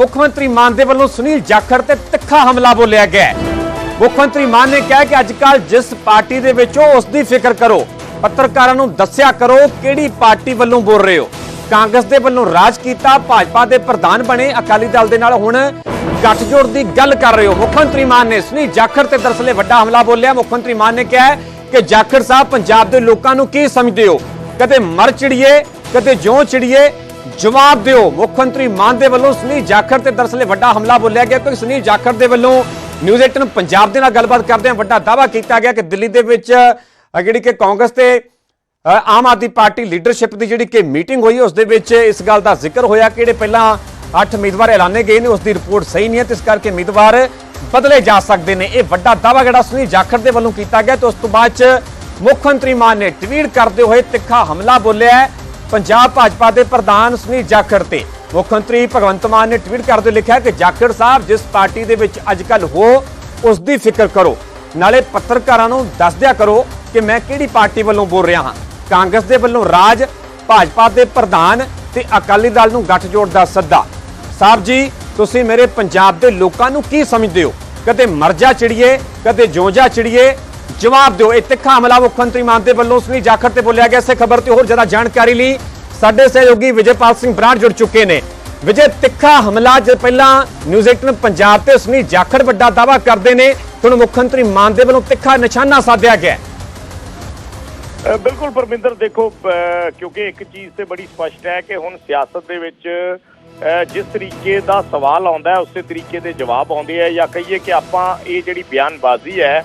ਮੁੱਖ ਮੰਤਰੀ ਮਾਨ ਦੇ ਵੱਲੋਂ ਸੁਨੀਲ ਜਾਖੜ ਤੇ ਤਿੱਖਾ ਹਮਲਾ ਬੋਲਿਆ ਗਿਆ ਮੁੱਖ ਮੰਤਰੀ ਮਾਨ ਨੇ ਕਿਹਾ ਕਿ ਅੱਜ ਜਿਸ ਪਾਰਟੀ ਦੇ ਵਿੱਚ ਹੋ ਉਸ ਦੀ ਫਿਕਰ ਕਰੋ, ਪੱਤਰਕਾਰਾਂ ਨੂੰ ਦੱਸਿਆ ਕਰੋ ਕਿਹੜੀ ਪਾਰਟੀ ਵੱਲੋਂ ਬੋਲ ਰਹੇ ਹੋ। ਕਾਂਗਰਸ ਦੇ ਵੱਲੋਂ ਰਾਜ ਕੀਤਾ, ਭਾਜਪਾ ਦੇ ਪ੍ਰਧਾਨ ਬਣੇ, ਅਕਾਲੀ ਦਲ ਦੇ ਨਾਲ ਹੁਣ ਗੱਠਜੋੜ ਦੀ ਗੱਲ ਕਰ ਰਹੇ ਹੋ। ਮੁੱਖ ਮੰਤਰੀ ਮਾਨ ਨੇ ਸੁਨੀਲ ਜਾਖੜ ਤੇ ਦਰਸਲੇ ਵੱਡਾ ਹਮਲਾ ਬੋਲਿਆ। ਮੁੱਖ ਮੰਤਰੀ ਮਾਨ ਨੇ ਕਿਹਾ ਕਿ ਜਾਖੜ ਸਾਹਿਬ ਪੰਜਾਬ ਦੇ ਲੋਕਾਂ ਨੂੰ ਕੀ ਸਮਝਦੇ ਹੋ? ਕਦੇ ਮਰ ਚਿੜੀਏ, ਕਦੇ ਜਿਉਂ ਚਿੜੀਏ ਜਵਾਬ ਦਿਓ। ਮੁੱਖ ਮੰਤਰੀ ਮਾਨ ਦੇ ਵੱਲੋਂ ਸੁਨੀਲ ਜਾਖੜ ਤੇ ਦਰਸਲੇ ਵੱਡਾ ਹਮਲਾ ਬੋਲਿਆ ਗਿਆ ਕਿਉਂਕਿ ਸੁਨੀਲ ਜਾਖੜ ਦੇ ਵੱਲੋਂ ਨਿਊਜ਼ 18 ਪੰਜਾਬ ਦੇ ਨਾਲ ਗੱਲਬਾਤ ਕਰਦੇ ਹਾਂ ਵੱਡਾ ਦਾਅਵਾ ਕੀਤਾ ਗਿਆ ਕਿ ਦਿੱਲੀ ਦੇ ਵਿੱਚ ਜਿਹੜੀ ਕਿ ਕਾਂਗਰਸ ਤੇ ਆਮ ਆਦਮੀ ਪਾਰਟੀ ਲੀਡਰਸ਼ਿਪ ਦੀ ਜਿਹੜੀ ਕਿ ਮੀਟਿੰਗ ਹੋਈ, ਉਸ ਦੇ ਵਿੱਚ ਇਸ ਗੱਲ ਦਾ ਜ਼ਿਕਰ ਹੋਇਆ ਕਿ ਜਿਹੜੇ ਪਹਿਲਾਂ 8 ਉਮੀਦਵਾਰ ਐਲਾਨੇ ਗਏ ਨੇ, ਉਸ ਦੀ ਰਿਪੋਰਟ ਸਹੀ ਨਹੀਂ ਹੈ ਤੇ ਇਸ ਕਰਕੇ ਉਮੀਦਵਾਰ ਬਦਲੇ ਜਾ ਸਕਦੇ ਨੇ। ਇਹ ਵੱਡਾ ਦਾਅਵਾ ਜਿਹੜਾ ਸੁਨੀਲ ਜਾਖੜ ਦੇ ਵੱਲੋਂ ਕੀਤਾ ਗਿਆ ਤੇ ਉਸ ਤੋਂ ਬਾਅਦ ਚ ਮੁੱਖ ਮੰਤਰੀ ਮਾਨ ਨੇ ਟਵੀਟ ਕਰਦੇ ਹੋਏ ਤਿੱਖਾ ਹਮਲਾ ਬੋਲਿਆ ਪੰਜਾਬ ਭਾਜਪਾ ਦੇ ਪ੍ਰਧਾਨ ਸੁਨੀਲ ਜਾਖੜ ਤੇ ਮੁੱਖ ਮੰਤਰੀ ਭਗਵੰਤ ਮਾਨ ਨੇ ਟਵੀਟ ਕਰਦੇ ਲਿਖਿਆ ਕਿ ਜਾਖੜ ਸਾਹਿਬ ਜਿਸ ਪਾਰਟੀ ਦੇ ਵਿੱਚ ਅੱਜ ਕੱਲ ਹੋ, ਉਸ ਦੀ ਫਿਕਰ ਕਰੋ। ਨਾਲੇ ਪੱਤਰਕਾਰਾਂ ਨੂੰ ਦੱਸ ਦਿਆ ਕਰੋ ਕਿ ਮੈਂ ਕਿਹੜੀ ਪਾਰਟੀ ਵੱਲੋਂ ਬੋਲ ਰਿਹਾ ਹਾਂ। ਕਾਂਗਰਸ ਦੇ ਵੱਲੋਂ ਰਾਜ, ਭਾਜਪਾ ਦੇ ਪ੍ਰਧਾਨ ਤੇ ਅਕਾਲੀ ਦਲ ਨੂੰ ਗੱਠਜੋੜ ਦਾ ਸੱਦਾ। ਸਾਹਿਬ ਜੀ, ਤੁਸੀਂ ਮੇਰੇ ਪੰਜਾਬ ਦੇ ਲੋਕਾਂ ਨੂੰ ਕੀ ਸਮਝਦੇ ਹੋ? ਕਦੇ ਮਰਜਾ ਚਿੜੀਏ, ਕਦੇ ਜਿਉਂਜਾ ਚਿੜੀਏ ਜਵਾਬ ਦਿਓ। ਇਹ ਤਿੱਖਾ ਹਮਲਾ ਮੁੱਖ ਮੰਤਰੀ ਮਾਨ ਦੇ ਵੱਲੋਂ ਸੁਨੀਲ ਜਾਖੜ ਤੇ ਬੋਲਿਆ ਗਿਆ। ਇਸੇ ਖਬਰ ਤੇ ਹੋਰ ਜ਼ਿਆਦਾ ਜਾਣਕਾਰੀ ਲਈ ਸਾਡੇ ਸਹਿਯੋਗੀ ਵਿਜੇਪਾਲ ਸਿੰਘ ਬਰਾੜ ਜੁੜ ਚੁੱਕੇ ਨੇ। ਵਿਜੇ, ਤਿੱਖਾ ਹਮਲਾ ਜੇ ਪਹਿਲਾਂ ਨਿਊਜ਼ 18 ਪੰਜਾਬ ਤੇ ਸੁਨੀਲ ਜਾਖੜ ਵੱਡਾ ਦਾਵਾ ਕਰਦੇ ਨੇ ਹੁਣ ਮੁੱਖ ਮੰਤਰੀ ਮਾਨ ਦੇ ਵੱਲੋਂ ਤਿੱਖਾ ਨਿਸ਼ਾਨਾ ਸਾਧਿਆ ਗਿਆ ਬਿਲਕੁਲ ਪਰਮਿੰਦਰ, ਦੇਖੋ ਕਿਉਂਕਿ ਇੱਕ ਚੀਜ਼ ਤੇ ਬੜੀ ਸਪਸ਼ਟ ਹੈ ਕਿ ਹੁਣ ਸਿਆਸਤ ਦੇ ਵਿੱਚ ਜਿਸ ਤਰੀਕੇ ਦਾ ਸਵਾਲ ਆਉਂਦਾ ਹੈ, ਉਸੇ ਤਰੀਕੇ ਦੇ ਜਵਾਬ ਆਉਂਦੇ ਆ। ਜਾਂ ਕਹੀਏ ਕਿ ਆਪਾਂ ਇਹ ਜਿਹੜੀ ਬਿਆਨਬਾਜ਼ੀ ਹੈ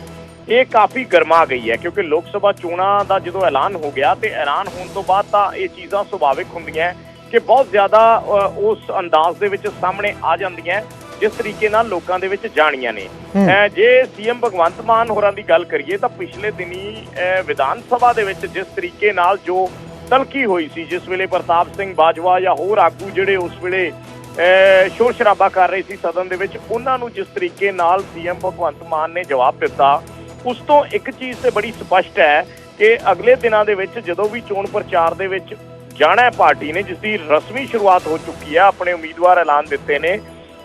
ਇਹ ਕਾਫੀ ਗਰਮਾ ਗਈ ਹੈ ਕਿਉਂਕਿ ਲੋਕ ਸਭਾ ਚੋਣਾਂ ਦਾ ਜਦੋਂ ਐਲਾਨ ਹੋ ਗਿਆ ਤੇ ਐਲਾਨ ਹੋਣ ਤੋਂ ਬਾਅਦ ਤਾਂ ਇਹ ਚੀਜ਼ਾਂ ਸੁਭਾਵਿਕ ਹੁੰਦੀਆਂ ਕਿ ਬਹੁਤ ਜ਼ਿਆਦਾ ਉਸ ਅੰਦਾਜ਼ ਦੇ ਵਿੱਚ ਸਾਹਮਣੇ ਆ ਜਾਂਦੀਆਂ ਜਿਸ ਤਰੀਕੇ ਨਾਲ ਲੋਕਾਂ ਦੇ ਵਿੱਚ ਜਾਣੀਆਂ ਨੇ। ਜੇ ਸੀਐਮ ਭਗਵੰਤ ਮਾਨ ਹੋਰਾਂ ਦੀ ਗੱਲ ਕਰੀਏ ਤਾਂ ਪਿਛਲੇ ਦਿਨੀ ਵਿਧਾਨ ਸਭਾ ਦੇ ਵਿੱਚ ਜਿਸ ਤਰੀਕੇ ਨਾਲ ਜੋ ਤਲਕੀ ਹੋਈ ਸੀ ਜਿਸ ਵੇਲੇ ਪ੍ਰਤਾਪ ਸਿੰਘ ਬਾਜਵਾ ਜਾਂ ਹੋਰ ਆਗੂ ਜਿਹੜੇ ਉਸ ਵੇਲੇ ਸ਼ੋਰ ਸ਼ਰਾਬਾ ਕਰ ਰਹੇ ਸੀ ਸਦਨ ਦੇ ਵਿੱਚ ਉਹਨਾਂ ਨੂੰ ਜਿਸ ਤਰੀਕੇ ਨਾਲ ਸੀਐਮ ਭਗਵੰਤ ਮਾਨ ਨੇ ਜਵਾਬ ਦਿੱਤਾ ਉਸ ਤੋਂ ਇੱਕ ਚੀਜ਼ ਤੇ ਬੜੀ ਸਪਸ਼ਟ ਹੈ ਕਿ ਅਗਲੇ ਦਿਨਾਂ ਦੇ ਵਿੱਚ ਜਦੋਂ ਵੀ ਚੋਣ ਪ੍ਰਚਾਰ ਦੇ ਵਿੱਚ ਜਾਣਾ ਪਾਰਟੀ ਨੇ ਜਿਸ ਦੀ ਰਸਮੀ ਸ਼ੁਰੂਆਤ ਹੋ ਚੁੱਕੀ ਹੈ, ਆਪਣੇ ਉਮੀਦਵਾਰ ਐਲਾਨ ਦਿੱਤੇ ਨੇ,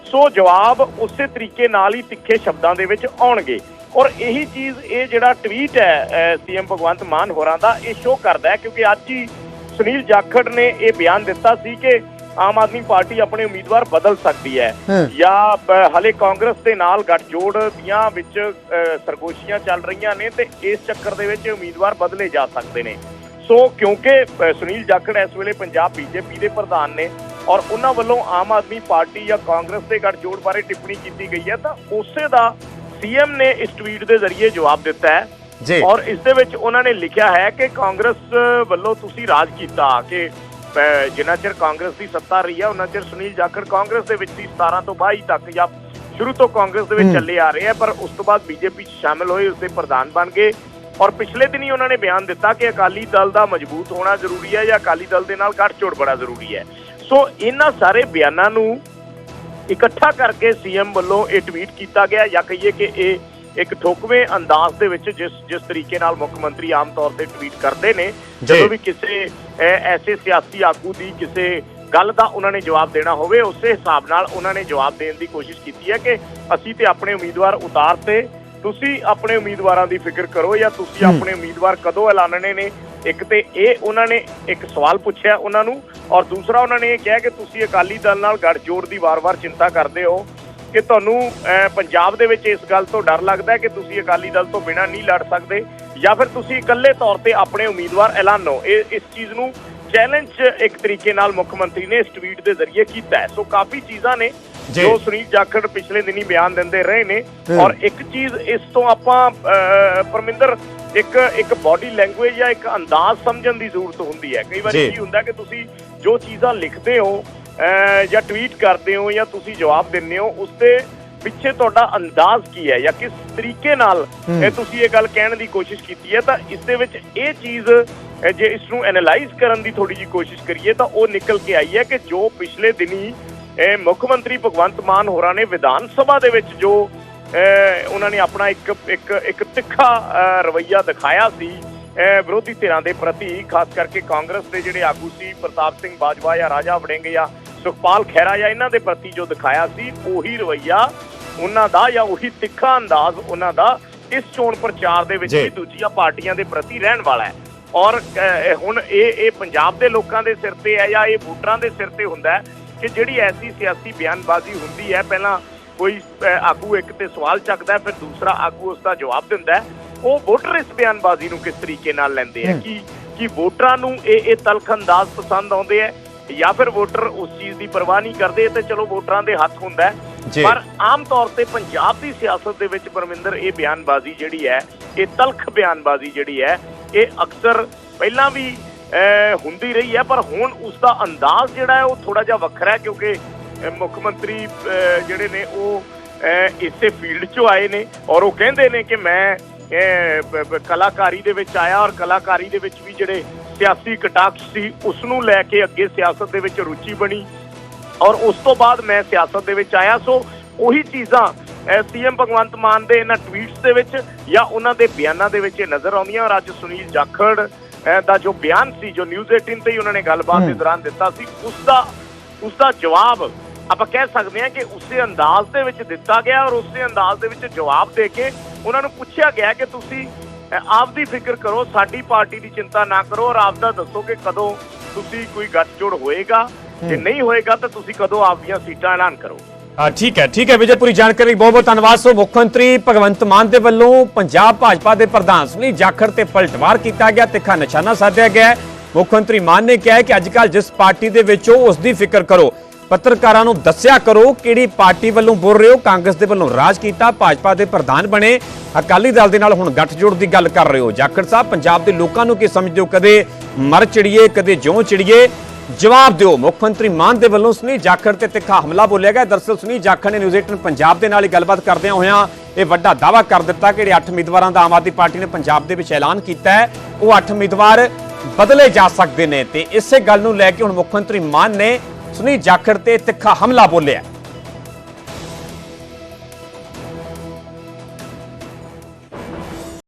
ਸੋ ਜਵਾਬ ਉਸੇ ਤਰੀਕੇ ਨਾਲ ਹੀ ਤਿੱਖੇ ਸ਼ਬਦਾਂ ਦੇ ਵਿੱਚ ਆਉਣਗੇ। ਔਰ ਇਹੀ ਚੀਜ਼, ਇਹ ਜਿਹੜਾ ਟਵੀਟ ਹੈ ਸੀਐਮ ਭਗਵੰਤ ਮਾਨ ਹੋਰਾਂ ਦਾ, ਇਹ ਸ਼ੋਅ ਕਰਦਾ ਹੈ, ਕਿਉਂਕਿ ਅੱਜ ਹੀ ਸੁਨੀਲ ਜਾਖੜ ਨੇ ਇਹ ਬਿਆਨ ਦਿੱਤਾ ਸੀ ਕਿ ਆਮ ਆਦਮੀ ਪਾਰਟੀ ਆਪਣੇ ਉਮੀਦਵਾਰ ਬਦਲ ਸਕਦੀ ਹੈ। ਜਾਂ ਹਲੇ ਕਾਂਗਰਸ ਦੇ ਨਾਲ ਗੱਠਜੋੜ ਦੀਆਂ ਵਿੱਚ ਸਰਗੋਸ਼ੀਆਂ ਚੱਲ ਰਹੀਆਂ ਨੇ ਤੇ ਇਸ ਚੱਕਰ ਦੇ ਵਿੱਚ ਉਮੀਦਵਾਰ ਬਦਲੇ ਜਾ ਸਕਦੇ ਨੇ। ਸੋ ਕਿਉਂਕਿ ਸੁਨੀਲ ਜਾਖੜ ਇਸ ਵੇਲੇ ਪੰਜਾਬ ਬੀਜੇਪੀ ਦੇ ਪ੍ਰਧਾਨ ਨੇ ਔਰ ਉਹਨਾਂ ਵੱਲੋਂ ਆਮ ਆਦਮੀ ਪਾਰਟੀ ਜਾਂ ਕਾਂਗਰਸ ਦੇ ਗੱਠਜੋੜ ਬਾਰੇ ਟਿੱਪਣੀ ਕੀਤੀ ਗਈ ਹੈ ਤਾਂ ਉਸੇ ਦਾ ਸੀਐਮ ਨੇ ਇਸ ਟਵੀਟ ਦੇ ਜ਼ਰੀਏ ਜਵਾਬ ਦਿੱਤਾ ਹੈ। ਜੀ। ਔਰ ਇਸ ਦੇ ਵਿੱਚ ਉਹਨਾਂ ਨੇ ਲਿਖਿਆ ਹੈ ਕਿ ਕਾਂਗਰਸ ਵੱਲੋਂ ਤੁਸੀਂ ਰਾਜ ਕੀਤਾ ਕਿ ਜਿੰਨਾ ਚਿਰ ਕਾਂਗਰਸ ਦੀ ਸੱਤਾ ਰਹੀ ਹੈ ਉਹਨਾਂ ਚਿਰ ਸੁਨੀਲ ਜਾਖੜ ਕਾਂਗਰਸ ਦੇ ਵਿੱਚ ਸੀ 17 ਤੋਂ 22 ਤੱਕ ਜਾਂ ਸ਼ੁਰੂ ਤੋਂ ਕਾਂਗਰਸ ਦੇ ਵਿੱਚ ਚੱਲੇ ਆ ਰਹੇ ਆ ਪਰ ਉਸ ਤੋਂ ਬਾਅਦ ਬੀਜੇਪੀ 'ਚ ਸ਼ਾਮਿਲ ਹੋਏ ਉਸਦੇ ਪ੍ਰਧਾਨ ਬਣ ਗਏ। ਔਰ ਪਿਛਲੇ ਦਿਨੀ ਉਹਨਾਂ ਨੇ ਬਿਆਨ ਦਿੱਤਾ ਕਿ ਅਕਾਲੀ ਦਲ ਦਾ ਮਜ਼ਬੂਤ ਹੋਣਾ ਜ਼ਰੂਰੀ ਹੈ ਜਾਂ ਅਕਾਲੀ ਦਲ ਦੇ ਨਾਲ ਗੱਠਜੋੜ ਬੜਾ ਜ਼ਰੂਰੀ ਹੈ। ਸੋ ਇਹਨਾਂ ਸਾਰੇ ਬਿਆਨਾਂ ਨੂੰ ਇਕੱਠਾ ਕਰਕੇ ਸੀਐਮ ਵੱਲੋਂ ਇਹ ਟਵੀਟ ਕੀਤਾ ਗਿਆ। ਜਾਂ ਕਹੀਏ ਕਿ ਇਹ ਇੱਕ ਠੋਕਵੇਂ ਅੰਦਾਜ਼ ਦੇ ਵਿੱਚ ਜਿਸ ਜਿਸ ਤਰੀਕੇ ਨਾਲ ਮੁੱਖ ਮੰਤਰੀ ਆਮ ਤੌਰ ਤੇ ਟਵੀਟ ਕਰਦੇ ਨੇ ਜਦੋਂ ਵੀ ਕਿਸੇ ਐਸੇ ਸਿਆਸੀ ਆਗੂ ਦੀ ਕਿਸੇ ਗੱਲ ਦਾ ਉਹਨਾਂ ਨੇ ਜਵਾਬ ਦੇਣਾ ਹੋਵੇ ਉਸੇ ਹਿਸਾਬ ਨਾਲ ਉਹਨਾਂ ਨੇ ਜਵਾਬ ਦੇਣ ਦੀ ਕੋਸ਼ਿਸ਼ ਕੀਤੀ ਹੈ ਕਿ ਅਸੀਂ ਤੇ ਆਪਣੇ ਉਮੀਦਵਾਰ ਉਤਾਰਤੇ ਤੁਸੀਂ ਆਪਣੇ ਉਮੀਦਵਾਰਾਂ ਦੀ ਫਿਕਰ ਕਰੋ ਜਾਂ ਤੁਸੀਂ ਆਪਣੇ ਉਮੀਦਵਾਰ ਕਦੋਂ ਐਲਾਨਣੇ ਨੇ? ਇੱਕ ਤੇ ਇਹ ਉਹਨਾਂ ਨੇ ਇੱਕ ਸਵਾਲ ਪੁੱਛਿਆ ਉਹਨਾਂ ਨੂੰ ਔਰ ਦੂਸਰਾ ਉਹਨਾਂ ਨੇ ਇਹ ਕਿਹਾ ਕਿ ਤੁਸੀਂ ਅਕਾਲੀ ਦਲ ਨਾਲ ਗੱਠਜੋੜ ਦੀ ਵਾਰ-ਵਾਰ ਚਿੰਤਾ ਕਰਦੇ ਹੋ। ਕਿ ਤੁਹਾਨੂੰ ਪੰਜਾਬ ਦੇ ਵਿੱਚ ਇਸ ਗੱਲ ਤੋਂ ਡਰ ਲੱਗਦਾ ਹੈ ਕਿ ਤੁਸੀਂ ਅਕਾਲੀ ਦਲ ਤੋਂ ਬਿਨਾਂ ਨਹੀਂ ਲੜ ਸਕਦੇ ਜਾਂ ਫਿਰ ਤੁਸੀਂ ਇਕੱਲੇ ਤੌਰ ਤੇ ਆਪਣੇ ਉਮੀਦਵਾਰ ਐਲਾਨੋ ਇਹ ਇਸ ਚੀਜ਼ ਨੂੰ ਚੈਲੰਜ ਇੱਕ ਤਰੀਕੇ ਨਾਲ ਮੁੱਖ ਮੰਤਰੀ ਨੇ ਇਸ ਟਵੀਟ ਦੇ ਜ਼ਰੀਏ ਕੀਤਾ ਸੋ ਕਾਫੀ ਚੀਜ਼ਾਂ ਨੇ ਜੀ। ਸੁਨੀਲ ਜਾਖੜ ਪਿਛਲੇ ਦਿਨੀ ਬਿਆਨ ਦਿੰਦੇ ਰਹੇ ਨੇ। ਔਰ ਇੱਕ ਚੀਜ਼ ਇਸ ਤੋਂ ਆਪਾਂ ਪਰਮਿੰਦਰ ਇੱਕ ਇੱਕ ਬਾਡੀ ਲੈਂਗੁਏਜ ਜਾਂ ਇੱਕ ਅੰਦਾਜ਼ ਸਮਝਣ ਦੀ ਜ਼ਰੂਰਤ ਹੁੰਦੀ ਹੈ। ਕਈ ਵਾਰੀ। ਕੀ ਹੁੰਦਾ ਕਿ ਤੁਸੀਂ ਜੋ ਚੀਜ਼ਾਂ ਲਿਖਦੇ ਹੋ ਜਾਂ ਟਵੀਟ ਕਰਦੇ ਹੋ ਜਾਂ ਤੁਸੀਂ ਜਵਾਬ ਦਿੰਦੇ ਹੋ ਉਸ ਤੇ ਪਿੱਛੇ ਤੁਹਾਡਾ ਅੰਦਾਜ਼ ਕੀ ਹੈ ਜਾਂ ਕਿਸ ਤਰੀਕੇ ਨਾਲ ਇਹ ਤੁਸੀਂ ਇਹ ਗੱਲ ਕਹਿਣ ਦੀ ਕੋਸ਼ਿਸ਼ ਕੀਤੀ ਹੈ ਤਾਂ ਇਸ ਦੇ ਵਿੱਚ ਇਹ ਚੀਜ਼ ਜੇ ਇਸ ਨੂੰ ਐਨਾਲਾਈਜ਼ ਕਰਨ ਦੀ ਥੋੜੀ ਜੀ ਕੋਸ਼ਿਸ਼ ਕਰੀਏ ਤਾਂ ਉਹ ਨਿਕਲ ਕੇ ਆਈ ਹੈ ਕਿ ਜੋ ਪਿਛਲੇ ਦਿਨੀ ਇਹ ਮੁੱਖ ਮੰਤਰੀ ਭਗਵੰਤ ਮਾਨ ਹੋਰਾਂ ਨੇ ਵਿਧਾਨ ਸਭਾ ਦੇ ਵਿੱਚ ਜੋ ਉਹਨਾਂ ਨੇ ਆਪਣਾ ਇੱਕ ਇੱਕ ਇੱਕ ਤਿੱਖਾ ਰਵੱਈਆ ਦਿਖਾਇਆ ਸੀ ਵਿਰੋਧੀ ਧਿਰਾਂ ਦੇ ਪ੍ਰਤੀ ਖਾਸ ਕਰਕੇ ਕਾਂਗਰਸ ਦੇ ਜਿਹੜੇ ਆਗੂ ਸੀ ਪ੍ਰਤਾਪ ਸਿੰਘ ਬਾਜਵਾ ਜਾਂ ਰਾਜਾ ਵੜਿੰਗ ਜਾਂ ਸੁਖਪਾਲ ਖਹਿਰਾ ਜਾਂ ਇਹਨਾਂ ਦੇ ਪ੍ਰਤੀ ਜੋ ਦਿਖਾਇਆ ਸੀ ਉਹੀ ਰਵਈਆ ਉਹਨਾਂ ਦਾ ਜਾਂ ਉਹੀ ਤਿੱਖਾ ਅੰਦਾਜ਼ ਉਹਨਾਂ ਦਾ ਇਸ ਚੋਣ ਪ੍ਰਚਾਰ ਦੇ ਵਿੱਚ। ਵੀ ਦੂਜੀਆਂ ਪਾਰਟੀਆਂ ਦੇ ਪ੍ਰਤੀ ਰਹਿਣ ਵਾਲਾ ਹੈ। ਔਰ ਹੁਣ ਇਹ ਇਹ ਪੰਜਾਬ ਦੇ ਲੋਕਾਂ ਦੇ ਸਿਰ ਤੇ ਹੈ ਜਾਂ ਇਹ ਵੋਟਰਾਂ ਦੇ ਸਿਰ ਤੇ ਹੁੰਦਾ ਹੈ ਕਿ ਜਿਹੜੀ ਐਸੀ ਸਿਆਸੀ ਬਿਆਨਬਾਜ਼ੀ ਹੁੰਦੀ ਹੈ ਪਹਿਲਾਂ ਕੋਈ ਆਗੂ ਇੱਕ ਤੇ ਸਵਾਲ ਚੱਕਦਾ ਹੈ ਫਿਰ ਦੂਸਰਾ ਆਗੂ ਉਸ ਦਾ ਜਵਾਬ ਦਿੰਦਾ ਹੈ। ਉਹ ਵੋਟਰ ਇਸ ਬਿਆਨਬਾਜ਼ੀ ਨੂੰ ਕਿਸ ਤਰੀਕੇ ਨਾਲ ਲੈਂਦੇ ਆ ਕਿ ਕਿ ਵੋਟਰਾਂ ਨੂੰ ਇਹ ਇਹ ਤਲਖ ਅੰਦਾਜ਼ ਪਸੰਦ ਆਉਂਦੇ ਹੈ? ਜਾਂ ਫਿਰ ਵੋਟਰ ਉਸ ਚੀਜ਼ ਦੀ ਪਰਵਾਹ ਨਹੀਂ ਕਰਦੇ ਤੇ ਚਲੋ ਵੋਟਰਾਂ ਦੇ ਹੱਥ ਹੁੰਦਾ। ਪਰ ਆਮ ਤੌਰ ਤੇ ਪੰਜਾਬ ਦੀ ਸਿਆਸਤ ਦੇ ਵਿੱਚ ਪਰਮਿੰਦਰ ਇਹ ਬਿਆਨਬਾਜ਼ੀ ਜਿਹੜੀ ਹੈ ਇਹ ਤਲਖ ਬਿਆਨਬਾਜ਼ੀ ਜਿਹੜੀ ਹੈ ਇਹ ਅਕਸਰ ਪਹਿਲਾਂ ਵੀ ਹੁੰਦੀ ਰਹੀ ਹੈ ਪਰ ਹੁਣ ਉਸ ਦਾ ਅੰਦਾਜ਼ ਜਿਹੜਾ ਹੈ ਉਹ ਥੋੜਾ ਜਿਹਾ ਵੱਖਰਾ ਹੈ ਕਿਉਂਕਿ ਮੁੱਖ ਮੰਤਰੀ ਜਿਹੜੇ ਨੇ ਉਹ ਇਸੇ ਫੀਲਡ 'ਚੋਂ ਆਏ ਨੇ ਔਰ ਉਹ ਕਹਿੰਦੇ ਨੇ ਕਿ ਮੈਂ ਕਲਾਕਾਰੀ ਦੇ ਵਿੱਚ ਆਇਆ ਔਰ ਕਲਾਕਾਰੀ ਦੇ ਵਿੱਚ ਵੀ ਜਿਹੜੇ ਸਿਆਸੀ ਕਟਾਕਸ਼ ਸੀ ਉਸ ਨੂੰ ਲੈ ਕੇ ਅੱਗੇ ਸਿਆਸਤ ਦੇ ਵਿੱਚ ਰੁਚੀ ਬਣੀ ਔਰ ਉਸ ਤੋਂ ਬਾਅਦ ਮੈਂ ਸਿਆਸਤ ਦੇ ਵਿੱਚ ਆਇਆ। ਸੋ ਉਹੀ ਚੀਜ਼ਾਂ ਸੀਐਮ ਭਗਵੰਤ ਮਾਨ ਦੇ ਇਹਨਾਂ ਟਵੀਟਸ ਦੇ ਵਿੱਚ ਜਾਂ ਉਹਨਾਂ ਦੇ ਬਿਆਨਾਂ ਦੇ ਵਿੱਚ ਇਹ ਨਜ਼ਰ ਆਉਂਦੀਆਂ। ਔਰ ਅੱਜ ਸੁਨੀਲ ਜਾਖੜ ਦਾ ਜੋ ਬਿਆਨ ਸੀ ਜੋ ਨਿਊਜ਼ 18 ਤੇ ਹੀ ਉਹਨਾਂ ਨੇ ਗੱਲਬਾਤ ਦੇ ਦੌਰਾਨ ਦਿੱਤਾ ਸੀ ਉਸ ਦਾ ਉਸ ਦਾ ਜਵਾਬ ਆਪਾਂ ਕਹਿ ਸਕਦੇ ਹਾਂ ਕਿ ਉਸੇ ਅੰਦਾਜ਼ ਦੇ ਵਿੱਚ ਦਿੱਤਾ ਗਿਆ। ਔਰ ਉਸੇ ਅੰਦਾਜ਼ ਦੇ ਵਿੱਚ ਜਵਾਬ ਦੇ ਕੇ ਉਹਨਾਂ ਨੂੰ ਪੁੱਛਿਆ ਗਿਆ ਕਿ ਤੁਸੀਂ ਅਹ, ਆਪਦੀ ਫਿਕਰ ਕਰੋ ਸਾਡੀ ਪਾਰਟੀ ਦੀ ਚਿੰਤਾ ਨਾ ਕਰੋ ਔਰ ਆਪਦਾ ਦੱਸੋ ਕਿ ਕਦੋਂ ਤੁਸੀਂ ਕੋਈ ਗੱਠਜੋੜ ਹੋਏਗਾ। ਜੇ ਨਹੀਂ ਹੋਏਗਾ ਤਾਂ ਤੁਸੀਂ ਕਦੋਂ ਆਪਦੀਆਂ ਸੀਟਾਂ ਐਲਾਨ ਕਰੋ। ਠੀਕ ਹੈ ਠੀਕ ਹੈ ਵਿਜੇ ਪੂਰੀ ਜਾਣਕਾਰੀ ਬਹੁਤ ਬਹੁਤ ਧੰਨਵਾਦ। ਸੋ ਮੁੱਖ ਮੰਤਰੀ ਭਗਵੰਤ ਮਾਨ ਦੇ ਵੱਲੋਂ ਪੰਜਾਬ ਭਾਜਪਾ ਦੇ ਪ੍ਰਧਾਨ ਸੁਨੀਲ ਜਾਖੜ ਤੇ ਪਲਟਵਾਰ ਕੀਤਾ ਗਿਆ ਤਿੱਖਾ ਨਿਸ਼ਾਨਾ ਸਾਧਿਆ ਗਿਆ। ਮੁੱਖ ਮੰਤਰੀ ਮਾਨ ਨੇ ਕਿਹਾ ਕਿ ਅੱਜ ਕੱਲ ਜਿਸ ਪਾਰਟੀ ਦੇ ਵਿੱਚ ਹੋ ਉਸ ਦੀ ਫਿਕਰ ਕਰੋ। ਪੱਤਰਕਾਰਾਂ ਨੂੰ ਦੱਸਿਆ ਕਰੋ ਕਿਹੜੀ ਪਾਰਟੀ ਵੱਲੋਂ ਬੋਲ ਰਹੇ ਹੋ? ਕਾਂਗਰਸ ਦੇ ਵੱਲੋਂ ਰਾਜ ਕੀਤਾ, ਭਾਜਪਾ ਦੇ ਪ੍ਰਧਾਨ ਬਣੇ। ਅਕਾਲੀ ਦਲ ਦੇ ਨਾਲ ਹੁਣ ਗੱਠਜੋੜ ਦੀ ਗੱਲ ਕਰ ਰਹੇ ਹੋ। ਜਾਖੜ ਸਾਹਿਬ, ਪੰਜਾਬ ਦੇ ਲੋਕਾਂ ਨੂੰ ਕੀ ਸਮਝਦੇ ਹੋ? ਕਦੇ ਮਰ ਚੜੀਏ ਕਦੇ ਜਿਉਂ ਚੜੀਏ ਜਵਾਬ ਦਿਓ। ਮੁੱਖ ਮੰਤਰੀ ਮਾਨ ਦੇ ਵੱਲੋਂ ਸੁਨੀਲ ਜਾਖੜ ਤੇ ਤਿੱਖਾ ਹਮਲਾ ਬੋਲਿਆ ਗਿਆ। ਦਰਸਲ ਸੁਨੀਲ ਜਾਖੜ ਨੇ ਨਿਊਜ਼ 18 ਪੰਜਾਬ ਦੇ ਨਾਲ ਹੀ ਗੱਲਬਾਤ ਕਰਦਿਆਂ ਹੋਇਆਂ ਇਹ ਵੱਡਾ ਦਾਅਵਾ ਕਰ ਦਿੱਤਾ ਕਿ ਜਿਹੜੇ 8 ਉਮੀਦਵਾਰਾਂ ਦਾ ਆਮ ਆਦਮੀ ਪਾਰਟੀ ਨੇ ਪੰਜਾਬ ਦੇ ਵਿੱਚ ਐਲਾਨ ਕੀਤਾ ਹੈ, ਉਹ 8 ਉਮੀਦਵਾਰ ਬਦਲੇ ਜਾ ਸਕਦੇ ਨੇ। ਤੇ ਇਸੇ ਗੱਲ ਨੂੰ ਲੈ ਕੇ ਹੁਣ ਮੁੱਖ ਮੰਤਰੀ ਮਾਨ ਨੇ ਸੁਨੀਲ ਜਾਖੜ ਤੇ ਤਿੱਖਾ ਹਮਲਾ ਬੋਲਿਆ।